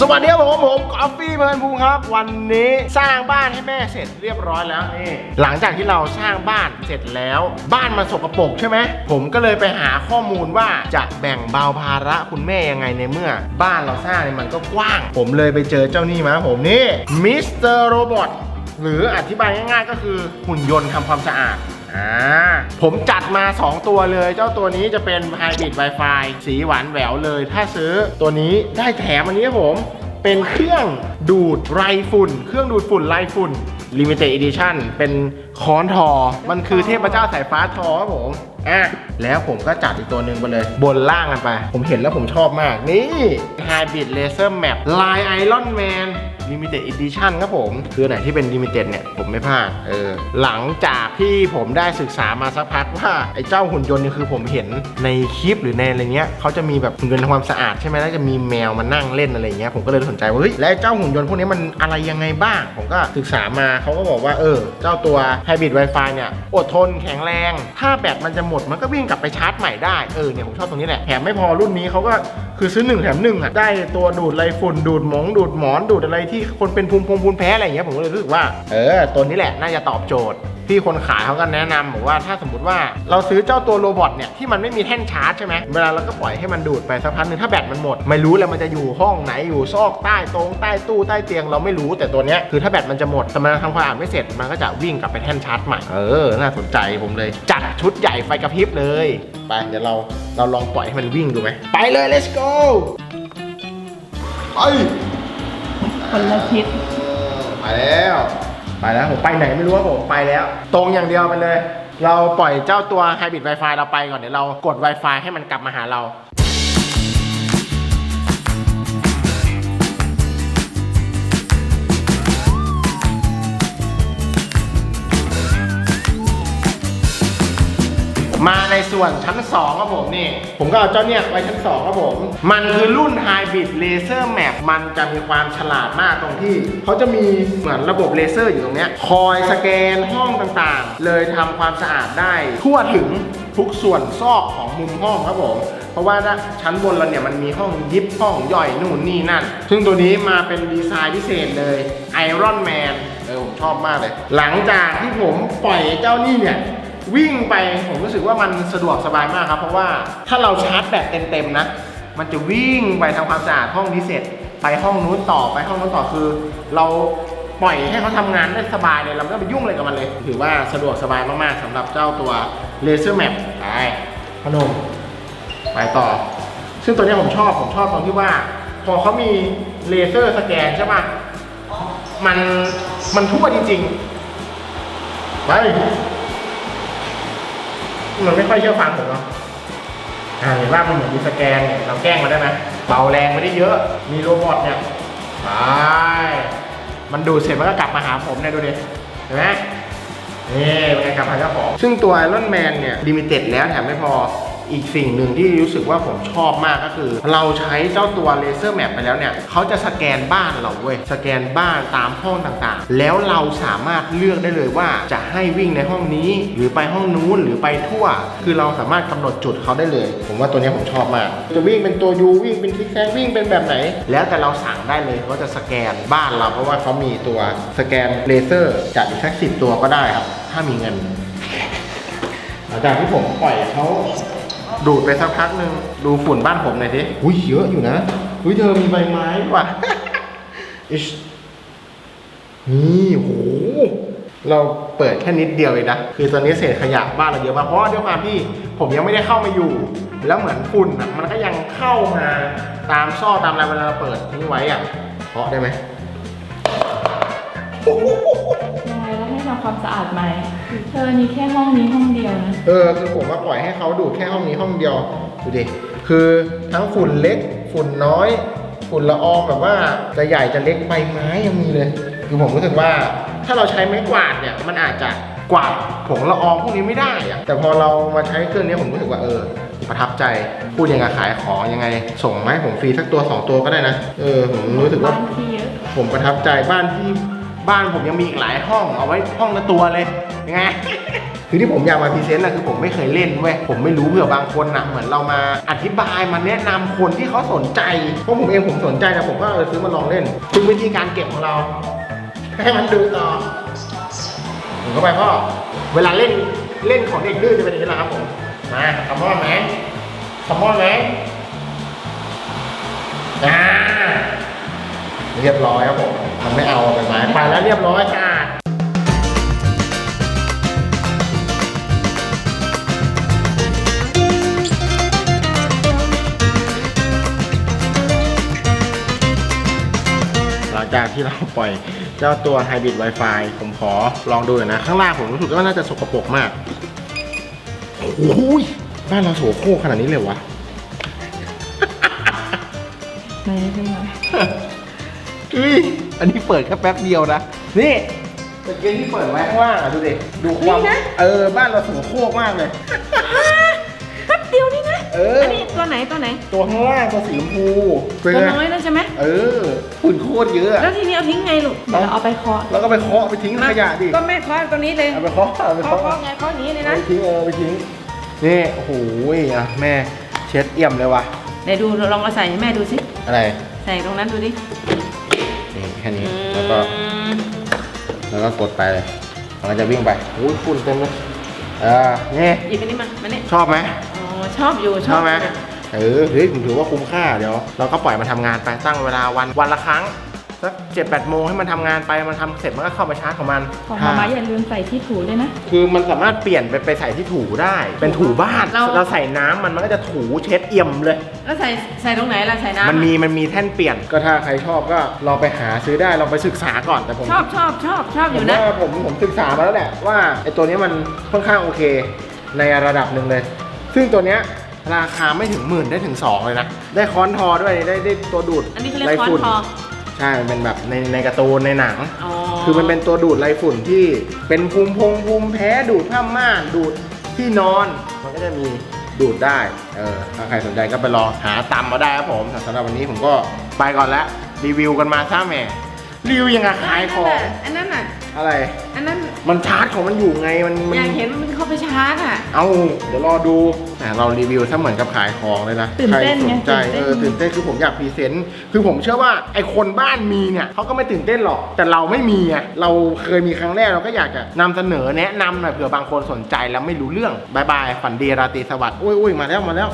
สวัสดีครับผมผมกอฟฟี่เพินภูมิครับ วันนี้สร้างบ้านให้แม่เสร็จเรียบร้อยแล้วนี่หลังจากที่เราสร้างบ้านเสร็จแล้ว บ้านมันสกปรกใช่ไหมผมก็เลยไปหาข้อมูลว่าจะแบ่งเบาภาระคุณแม่ยังไงในเมื่อ บ้านเราสร้างเนี่ยมันก็กว้าง ผมเลยไปเจอเจ้านี่มาครับผมนี่มิสเตอร์โรบอทหรืออธิบายง่ายๆ ก็คือหุ่นยนต์ทำความสะอาด อ่าผมจัดมา 2 ตัวเลย เจ้าตัวนี้จะเป็น Hybrid Wi-Fi สีหวานแหววเลย ถ้าซื้อตัวนี้ได้แถมอันนี้ครับผม เป็นเครื่องดูดไรฝุ่น เครื่องดูดฝุ่นไรฝุ่น Limited Edition เป็นค้อนทอ มันคือเทพเจ้าสายฟ้าทอครับผมอะแล้วผมก็จัดอีกตัวหนึ่งไปเลย บนล่างกันไป ผมเห็นแล้วผมชอบมาก นี่ Hybrid Laser Map ลาย Iron Man Limited Edition ครับผม คือไหนที่เป็น Limited เนี่ย ผมไม่พลาดเออหลังจากที่ผมได้ศึกษามาสักพักว่า ไอ้เจ้าหุ่นยนต์เนี่ยคือผมเห็นในคลิปหรือในอะไรเงี้ยเขาจะมีแบบหุ่นยนต์ทำความสะอาดใช่ไหมแล้วจะมีแมวมานั่งเล่นอะไรเงี้ยผมก็เลยสนใจว่าเฮ้ยแล้วเจ้าหุ่นยนต์พวกนี้มันอะไรยังไงบ้าง ผมก็ศึกษามาเขาก็บอกว่าเออ เจ้าตัว Hybrid Wi-Fi เนี่ยอดทนแข็งแรง ถ้าแบตมันจะหมดมันก็วิ่งกลับไปชาร์จใหม่ได้เออเนี่ยผมชอบตรงนี้แหละแถมไม่พอรุ่นนี้เขาก็คือซื้อหนึ่งแถมหนึ่งอะได้ตัวดูดไรฝุ่นดูดหมองดูดหมอนดูดอะไรทที่คนเป็นภูมิภูมิแพ้อะไรอย่างเงี้ยผมก็เลยรู้สึกว่า เออตัวนี้แหละน่าจะตอบโจทย์พี่คนขายเขาก็แนะนำบอกว่าถ้าสมมติว่าเราซื้อเจ้าตัวโรบอทเนี่ยที่มันไม่มีแท่นชาร์จใช่ไหมเวลาเราก็ปล่อยให้มันดูดไปสักพักหนึ่งถ้าแบตมันหมด ไม่รู้แล้วมันจะอยู่ห้องไหนอยู่ซอกใต้ตรงใต้ตู้ใต้เตียงเราไม่รู้แต่ตัวเนี้ยคือถ้าแบตมันจะหมดแต่มันทำความสะอาดไม่เสร็จมันก็จะวิ่งกลับไปแท่นชาร์จใหม่เออน่าสนใจผมเลย จัดชุดใหญ่ไฟกระพริบเลยไปเดี๋ยวเราเราลองปล่อยให้มันวิ่งดูไหมไปเลย let's go ไป คนละทิศไปแล้ว ไปแล้วผมไปไหนไม่รู้ว่าผมไปแล้ว ตรงอย่างเดียวไปเลย เราปล่อยเจ้าตัว Hybrid Wi-Fi เราไปก่อนเดี๋ยวเรากด Wi-Fi ให้มันกลับมาหาเรา มาในส่วนชั้น 2 ครับผมนี่ ผมก็เอาเจ้าเนี่ยไว้ชั้น 2 ครับผม มันคือรุ่น Hybrid Laser Map มันจะมีความฉลาดมากตรงที่เขาจะมีเหมือนระบบเลเซอร์อยู่ตรงเนี้ยคอยสแกนห้องต่างๆ เลยทำความสะอาดได้ทั่วถึงทุกส่วนซอกของมุมห้องครับผม เพราะว่าด้าชั้นบนเราเนี่ยมันมีห้องยิบห้องย่อยนู่นนี่นั่น ซึ่งตัวนี้มาเป็นดีไซน์พิเศษเลย Iron Man เออผมชอบมากเลย หลังจากที่ผมปล่อยเจ้านี่เนี่ย วิ่งไปผมรู้สึกว่ามันสะดวกสบายมากครับ เพราะว่าถ้าเราชาร์จแบตเต็มๆนะ มันจะวิ่งไปทำความสะอาดห้องนี้เสร็จ ไปห้องนู้นต่อไปห้องนู้นต่อคือ เราปล่อยให้เขาทำงานได้สบายเลยเราไม่ต้องไปยุ่งอะไรกับมันเลย ถือว่าสะดวกสบายมากๆสำหรับเจ้าตัว Laser Map ไปพนมไปต่อ ซึ่งตัวเนี้ยผมชอบผมชอบตรงที่ว่า พอเขามีเลเซอร์สแกนใช่ปะมันมันทั่วจริงๆไป มันไม่ค่อยเชื่อฟังผมเนาะอ่าเห็นว่ามันเหมือนมีสแกนเนี่ยเราแกล้งมันได้ไหมเบาแรงไม่ได้เยอะ มีโรบอทเนี่ยไปมันดูดเสร็จมันก็กลับมาหาผมเนี่ยดูดิเห็นไหมนี่เป็นไงกลับมาเจ้าของซึ่งตัวไอรอนแมนเนี่ยลิมิเต็ดแล้วแถมไม่พอ อีกสิ่งหนึ่งที่รู้สึกว่าผมชอบมากก็คือ เราใช้เจ้าตัวเลเซอร์แมปไปแล้วเนี่ยเขาจะสแกนบ้านเราเว้ยสแกนบ้านตามห้องต่างๆ แล้วเราสามารถเลือกได้เลยว่าจะให้วิ่งในห้องนี้ หรือไปห้องนู้นหรือไปทั่ว คือเราสามารถกำหนดจุดเขาได้เลย ผมว่าตัวนี้ผมชอบมาก จะวิ่งเป็นตัวยูวิ่งเป็นซิกแซกวิ่งเป็นแบบไหน แล้วแต่เราสั่งได้เลยเขาจะสแกนบ้านเราเพราะว่าเขามีตัวสแกนเลเซอร์จากอีกสักสิบตัวก็ได้ครับ ถ้ามีเงินหลังจากที่ผมปล่อยเขา ดูดไปสักพักหนึ่งดูฝุ่นบ้านผมหน่อยสิอุ้ยเยอะอยู่นะอุ้ยเธอมีใบไม้ว่ะอิชนี่โหเราเปิดแค่นิดเดียวเองนะ คือตอนนี้เศษขยะบ้านเราเยอะมากเพราะว่าด้วยความที่ผมยังไม่ได้เข้ามาอยู่ แล้วเหมือนฝุ่นอะมันก็ยังเข้ามาตามซ่อตามอะไรเวลาเราเปิดทิ้งไว้อะเคาะได้ไหม ความสะอาดไหมเธอนี่แค่ห้องนี้ห้องเดียวนะ เออคือผมว่าปล่อยให้เขาดูดแค่ห้องนี้ห้องเดียวดูดิคือทั้งฝุ่นเล็กฝุ่นน้อย ฝุ่นละอองแบบว่าจะใหญ่จะเล็กใบไม้ยังมีเลย คือผมรู้สึกว่าถ้าเราใช้ไม้กวาดเนี่ยมันอาจจะกวาดผงละอองพวกนี้ไม่ได้อะแต่พอเรามาใช้เครื่องนี้ผมรู้สึกว่าเออประทับใจพูดยังไงขายของยังไง ส่งมาให้ผมฟรีสักตัวสองตัวก็ได้นะ เออผมรู้สึกว่าบ้านที่เยอะผมประทับใจบ้านที่ บ้านผมยังมีอีกหลายห้องเอาไว้ห้องละตัวเลยยังไง คือที่ผมอยากมาพรีเซนต์นะคือผมไม่เคยเล่นเว้ยผมไม่รู้เผื่อบางคนนะเหมือนเรามาอธิบายมาแนะนำคนที่เขาสนใจเพราะผมเองผมสนใจนะผมก็เออซื้อมาลองเล่นซึ่งวิธีการเก็บของเรา ให้มันดูต่อผมเข้าไปพ่อเวลาเล่นเล่นของเด็กดื้อจะเป็นอย่างนี้แหละครับผมมาคำว่าไหมคำว่าไหมอ่า เรียบร้อยครับผมมันไม่เอาไปไม้ไปแล้วเรียบร้อยค่ะหลังจากที่เราปล่อยเจ้าตัว Hybrid Wi-Fi ผมขอลองดูหน่อยนะ ข้างล่างผมรู้สึกว่าน่าจะสกปรกมาก โอ้ย บ้านเราโสโครกขนาดนี้เลยวะไหนเป็นไง เฮ้ยอันนี้เปิดแค่แป๊บเดียวนะ นี่ตะเกียงที่เปิดไว้ข้างล่างอะดูดิ ดูความ นี่นะ เออ บ้านเราโสโครกมากเลย แป๊บเดียวนี่นะเอออั นนี้ตัวไหนตัวไหน ตัวข้างล่างตัวสีชมพูเป็นตัวไง น้อยแล้วใช่ไหม เออฝุ่นโคตรเยอะอะ แล้วทีนี้เอาทิ้งไงลูกเดี๋ยวเราเอาไปเคาะแล้วก็ไปเคาะไปทิ้งขยะดิ ก็แม่เคาะตัวนี้เลยเอาไปเคาะเอาไปเคาะ เคาะเคาะไงเคาะอย่างนี้เลยเอานะ ไปทิ้งเออไปทิ้ง นี่ โอ้โหอะแม่เช็ดเอี่ยมเลยว่ะเดี๋ยวดูลองเอาใส่ให้แม่ดูสิ อะไร ใส่ตรงนั้นดูดินี่แค่นี้ แล้วก็ แล้วก็กดไปเลยมันก็จะวิ่งไปโอ้ยฝุ่นเต็มเลยเออนี่หยิบอันนี้มามาเนี่ยชอบไหมอ๋อชอบอยู่ชอบไหมเออเฮ้ยผมถือว่าคุ้มค่าเดี๋ยวเราก็ปล่อยมันทำงานไปตั้งเวลาวันวันละครั้ง สักเจ็ดแปดโมงให้มันทำงานไปมันทำเสร็จมันก็เข้าไปชาร์จของมันของมาม่าอย่าลืมใส่ที่ถูด้วยนะ คือมันสามารถเปลี่ยนไปไปใส่ที่ถูได้ เป็นถูบ้านเรา เราใส่น้ำมันมันก็จะถูเช็ดเอี่ยมเลย แล้วใส่ใส่ตรงไหนล่ะใส่น้ำมันมีมันมีแท่นเปลี่ยนก็ถ้าใครชอบก็ลองไปหาซื้อได้ลองไปศึกษาก่อนแต่ผม ชอบชอบชอบชอบอผมยู่นะ ว่าผมผมศึกษามาแล้วแหละว่าไอ้ตัวนี้มันค่อนข้างโอเคในระดับหนึ่งเลย ซึ่งตัวเนี้ยราคาไม่ถึงหมื่นได้ถึง 2 เลยนะ ได้ค้อนทอด้วยได้ได้ตัวดูดอันนี้เขาเรียกไรค้อนฝุ่นทอ ใช่มันเป็นแบบในในการ์ตูนในหนังอ๋อคือมันเป็นตัวดูดไรฝุ่นที่เป็นภูมิพงภูมิแพ้ดูดผ้าม่านดูดที่นอน มันก็จะมีดูดได้ เออ ถ้าใครสนใจก็ไปลองหาตำมาได้ครับผมแต่สำหรับวันนี้ผมก็ไปก่อนแล้วรีวิวกันมาซ่าแหม่ รีวิวยังไงขายของ อันนั้นน่ะ อะไร อันนั้นมันชาร์จของมันอยู่ไง มันมัอยากเห็นมันเข้าไปชาร์จอะ เอาเดี๋ยวรอดูอะเรารีวิวถ้าเหมือนกับขายของเลยนะตื่นเต้นใครสนใจไงเออตื่ตื่นนเต้เต้นนคือผมอยากพรีเซนต์คือผมเชื่อว่าไอคนบ้านมีเนี่ยเขาก็ไม่ตื่นเต้นหรอก แต่เราไม่มีอะเราเคยมีครั้งแรกเราก็อยากจะนำเสนอแนะนำหน่อยเผื่อบางคนสนใจแล้วไม่รู้เรื่องบายบายฝันดีราตรีสวัสดิ์อุ้ยอุ้ยมาแล้วมาแล้ว